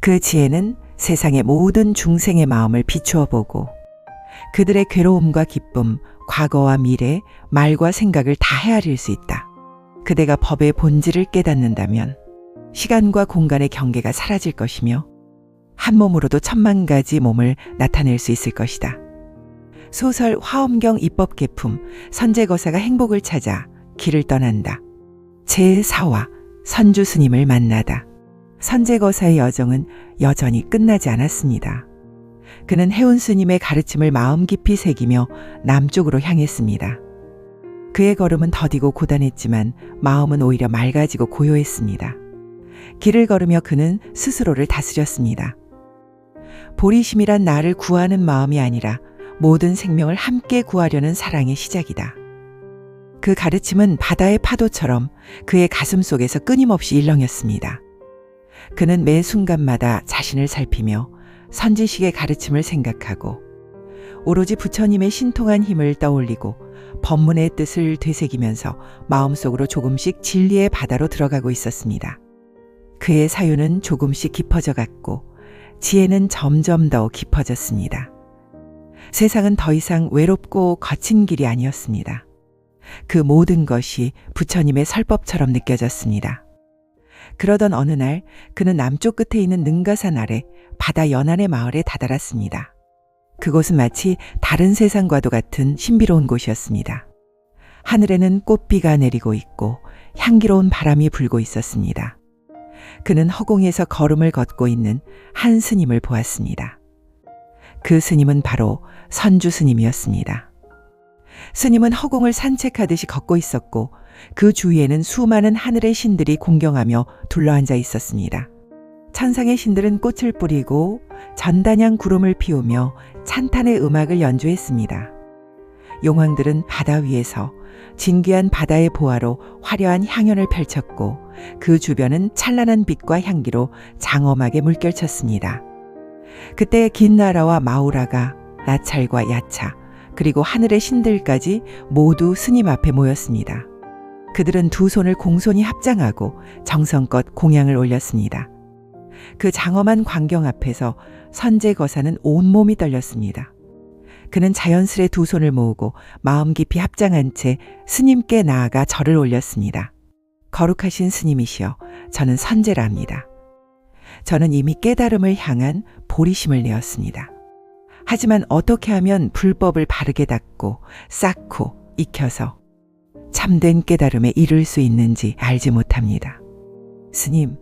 그 지혜는 세상의 모든 중생의 마음을 비추어 보고 그들의 괴로움과 기쁨, 과거와 미래, 말과 생각을 다 헤아릴 수 있다. 그대가 법의 본질을 깨닫는다면 시간과 공간의 경계가 사라질 것이며 한 몸으로도 천만 가지 몸을 나타낼 수 있을 것이다. 소설 화엄경 입법 개품 선제거사가 행복을 찾아 길을 떠난다. 제4화 선주 스님을 만나다. 선제거사의 여정은 여전히 끝나지 않았습니다. 그는 해운 스님의 가르침을 마음 깊이 새기며 남쪽으로 향했습니다. 그의 걸음은 더디고 고단했지만 마음은 오히려 맑아지고 고요했습니다. 길을 걸으며 그는 스스로를 다스렸습니다. 보리심이란 나를 구하는 마음이 아니라 모든 생명을 함께 구하려는 사랑의 시작이다. 그 가르침은 바다의 파도처럼 그의 가슴 속에서 끊임없이 일렁였습니다. 그는 매 순간마다 자신을 살피며 선지식의 가르침을 생각하고 오로지 부처님의 신통한 힘을 떠올리고 법문의 뜻을 되새기면서 마음속으로 조금씩 진리의 바다로 들어가고 있었습니다. 그의 사유는 조금씩 깊어져 갔고 지혜는 점점 더 깊어졌습니다. 세상은 더 이상 외롭고 거친 길이 아니었습니다. 그 모든 것이 부처님의 설법처럼 느껴졌습니다. 그러던 어느 날 그는 남쪽 끝에 있는 능가산 아래 바다 연안의 마을에 다다랐습니다. 그곳은 마치 다른 세상과도 같은 신비로운 곳이었습니다. 하늘에는 꽃비가 내리고 있고 향기로운 바람이 불고 있었습니다. 그는 허공에서 걸음을 걷고 있는 한 스님을 보았습니다. 그 스님은 바로 선주 스님이었습니다. 스님은 허공을 산책하듯이 걷고 있었고 그 주위에는 수많은 하늘의 신들이 공경하며 둘러앉아 있었습니다. 천상의 신들은 꽃을 뿌리고 전단양 구름을 피우며 찬탄의 음악을 연주했습니다. 용왕들은 바다 위에서 진귀한 바다의 보화로 화려한 향연을 펼쳤고 그 주변은 찬란한 빛과 향기로 장엄하게 물결쳤습니다. 그때 긴 나라와 마우라가 나찰과 야차 그리고 하늘의 신들까지 모두 스님 앞에 모였습니다. 그들은 두 손을 공손히 합장하고 정성껏 공양을 올렸습니다. 그 장엄한 광경 앞에서 선제 거사는 온몸이 떨렸습니다. 그는 자연스레 두 손을 모으고 마음 깊이 합장한 채 스님께 나아가 절을 올렸습니다. 거룩하신 스님이시여, 저는 선제라 합니다. 저는 이미 깨달음을 향한 보리심을 내었습니다. 하지만 어떻게 하면 불법을 바르게 닦고 쌓고 익혀서 참된 깨달음에 이를 수 있는지 알지 못합니다. 스님,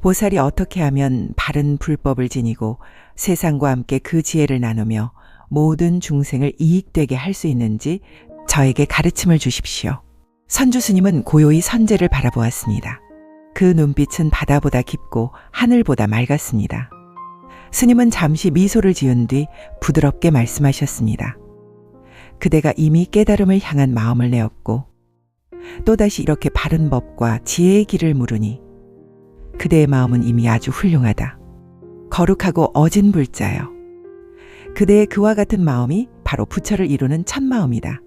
보살이 어떻게 하면 바른 불법을 지니고 세상과 함께 그 지혜를 나누며 모든 중생을 이익되게 할 수 있는지 저에게 가르침을 주십시오. 선주 스님은 고요히 선제를 바라보았습니다. 그 눈빛은 바다보다 깊고 하늘보다 맑았습니다. 스님은 잠시 미소를 지은 뒤 부드럽게 말씀하셨습니다. 그대가 이미 깨달음을 향한 마음을 내었고 또다시 이렇게 바른 법과 지혜의 길을 물으니 그대의 마음은 이미 아주 훌륭하다. 거룩하고 어진 불자요. 그대의 그와 같은 마음이 바로 부처를 이루는 첫 마음이다.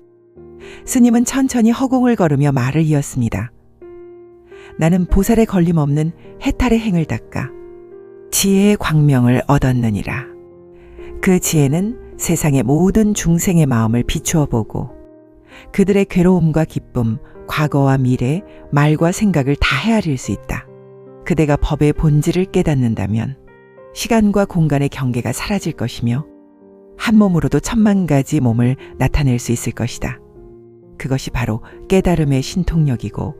스님은 천천히 허공을 걸으며 말을 이었습니다. 나는 보살에 걸림없는 해탈의 행을 닦아 지혜의 광명을 얻었느니라. 그 지혜는 세상의 모든 중생의 마음을 비추어 보고 그들의 괴로움과 기쁨, 과거와 미래, 말과 생각을 다 헤아릴 수 있다. 그대가 법의 본질을 깨닫는다면 시간과 공간의 경계가 사라질 것이며 한 몸으로도 천만 가지 몸을 나타낼 수 있을 것이다. 그것이 바로 깨달음의 신통력이고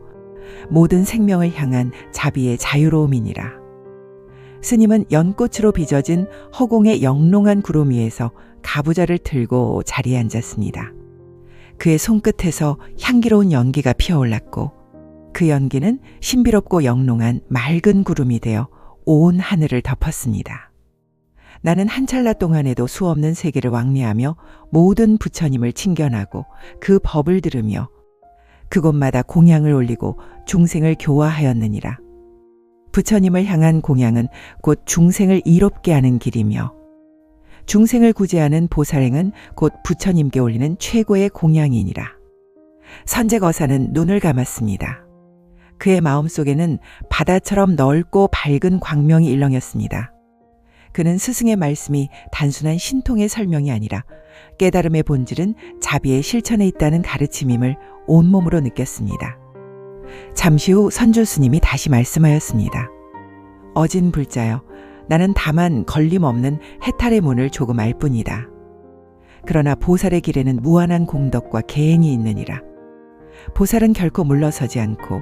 모든 생명을 향한 자비의 자유로움이니라. 스님은 연꽃으로 빚어진 허공의 영롱한 구름 위에서 가부좌를 들고 자리에 앉았습니다. 그의 손끝에서 향기로운 연기가 피어올랐고 그 연기는 신비롭고 영롱한 맑은 구름이 되어 온 하늘을 덮었습니다. 나는 한 찰나 동안에도 수없는 세계를 왕래하며 모든 부처님을 친견하고 그 법을 들으며 그곳마다 공양을 올리고 중생을 교화하였느니라. 부처님을 향한 공양은 곧 중생을 이롭게 하는 길이며 중생을 구제하는 보살행은 곧 부처님께 올리는 최고의 공양이니라. 선제거사는 눈을 감았습니다. 그의 마음 속에는 바다처럼 넓고 밝은 광명이 일렁였습니다. 그는 스승의 말씀이 단순한 신통의 설명이 아니라 깨달음의 본질은 자비의 실천에 있다는 가르침임을 온몸으로 느꼈습니다. 잠시 후 선주 스님이 다시 말씀하였습니다. 어진 불자여, 나는 다만 걸림없는 해탈의 문을 조금 알 뿐이다. 그러나 보살의 길에는 무한한 공덕과 계행이 있느니라. 보살은 결코 물러서지 않고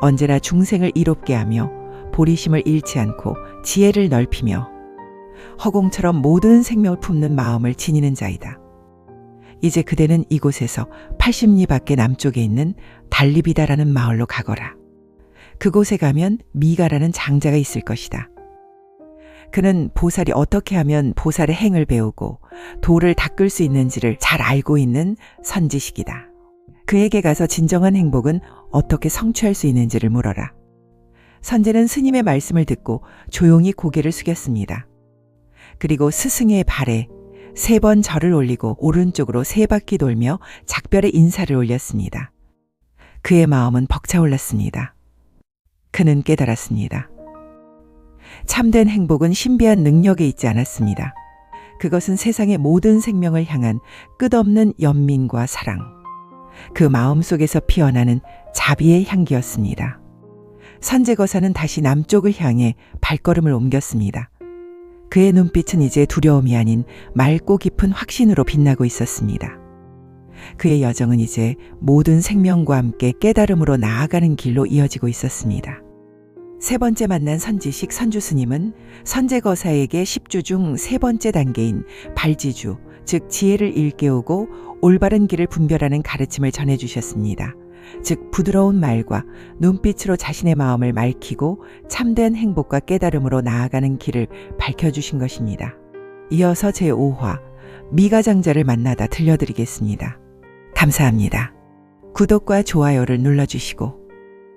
언제나 중생을 이롭게 하며 보리심을 잃지 않고 지혜를 넓히며 허공처럼 모든 생명을 품는 마음을 지니는 자이다. 이제 그대는 이곳에서 80리 밖에 남쪽에 있는 달리비다라는 마을로 가거라. 그곳에 가면 미가라는 장자가 있을 것이다. 그는 보살이 어떻게 하면 보살의 행을 배우고 도를 닦을 수 있는지를 잘 알고 있는 선지식이다. 그에게 가서 진정한 행복은 어떻게 성취할 수 있는지를 물어라. 선제는 스님의 말씀을 듣고 조용히 고개를 숙였습니다. 그리고 스승의 발에 세 번 절을 올리고 오른쪽으로 세 바퀴 돌며 작별의 인사를 올렸습니다. 그의 마음은 벅차올랐습니다. 그는 깨달았습니다. 참된 행복은 신비한 능력에 있지 않았습니다. 그것은 세상의 모든 생명을 향한 끝없는 연민과 사랑. 그 마음 속에서 피어나는 자비의 향기였습니다. 선제거사는 다시 남쪽을 향해 발걸음을 옮겼습니다. 그의 눈빛은 이제 두려움이 아닌 맑고 깊은 확신으로 빛나고 있었습니다. 그의 여정은 이제 모든 생명과 함께 깨달음으로 나아가는 길로 이어지고 있었습니다. 세 번째 만난 선지식 선주스님은 선제거사에게 십주 중 세 번째 단계인 발지주, 즉 지혜를 일깨우고 올바른 길을 분별하는 가르침을 전해주셨습니다. 즉 부드러운 말과 눈빛으로 자신의 마음을 맑히고 참된 행복과 깨달음으로 나아가는 길을 밝혀주신 것입니다. 이어서 제5화 미가장자를 만나다 들려드리겠습니다. 감사합니다. 구독과 좋아요를 눌러주시고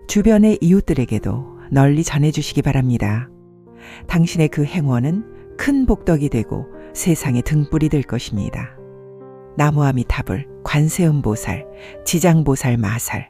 주변의 이웃들에게도 널리 전해주시기 바랍니다. 당신의 그 행원은 큰 복덕이 되고 세상의 등불이 될 것입니다. 나무아미타불, 관세음보살, 지장보살 마살,